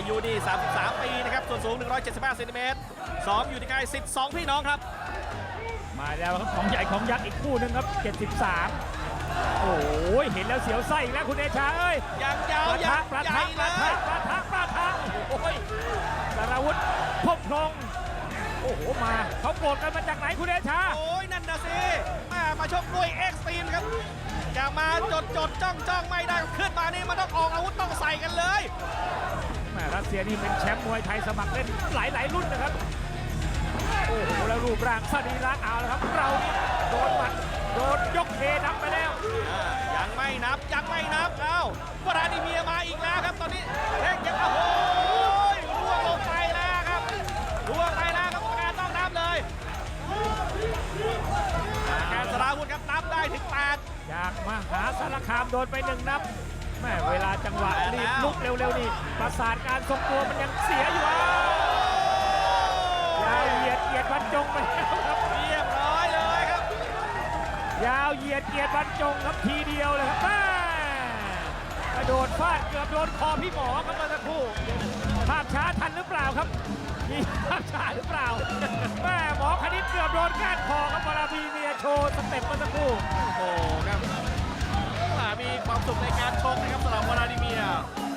อายุนี่ 33 ปีนะครับ ส่วนสูง 175เซนติเมตรซ้อมอยู่ที่ค่ายสิทธิ์สองพี่น้องครับ มาแล้วครับของใหญ่ของยักษ์อีกคู่หนึ่งครับ 73 โอ้ยเห็นแล้วเสียวไส้อีกแล้วคุณเดชาเอ้ยยังยาวประยัทะงประใหญ่ทะเลประทะยประทะประทะโอ้ยสารวุฒิพบพงษ์โอ้โหมาเขาโกรธกันมาจากไหนคุณเดชา โอ้ยนั่นนะสิแม่มาชกมวยเอ็กซ์ตรีมครับอย่ามาจดจดจ้องจ้องไม่ได้ขึ้นมานี่มันต้องออกอาวุธ เซียนี่เป็นแชมป์มวยไทยสมัครเล่นหลายๆรุ่นนะครับ โอ้โห แล้วรูปร่างสรีระเอาแล้วครับ เรานี่โดนหมัดโดนยกเทนับไปแล้ว อ่ายังไม่นับยังไม่นับเอ้าวราดิเมียมาอีกแล้วครับตอนนี้เท่งยังโอ้โหร่วงลงไปแล้วครับร่วงไปแล้วครับกรรมการต้องนับเลยกรรมการสราวุธครับนับได้ถึงแปดจากมหาสารคามโดนไปหนึ่งนับ แม่เวลาจังหวะแปดรีแล้บวลุกเร็วๆนี่ประสาทการทรงตัวมันยังเสียอยู่อะยาวเหยียดเกียรติบรรจงไปแล้วครับเรียบร้อยเลยครับ ยาวเหยียดเกียรติบรรจงครับทีเดียวเลยครับแม่กระโดดฟาดเกือบโดนคอพี่หมอครับเมื่อสักครู่ภาพช้าทันหรือเปล่าครับมีภาพช้าหรือเปล่าแม่หมอคณิตเกือบโดนก้านคอครับเวลามีเมียโชว์สเต็ปเมื่อสักครู่ สุขในการชกนะครับสำหรับวลาดิเมียร์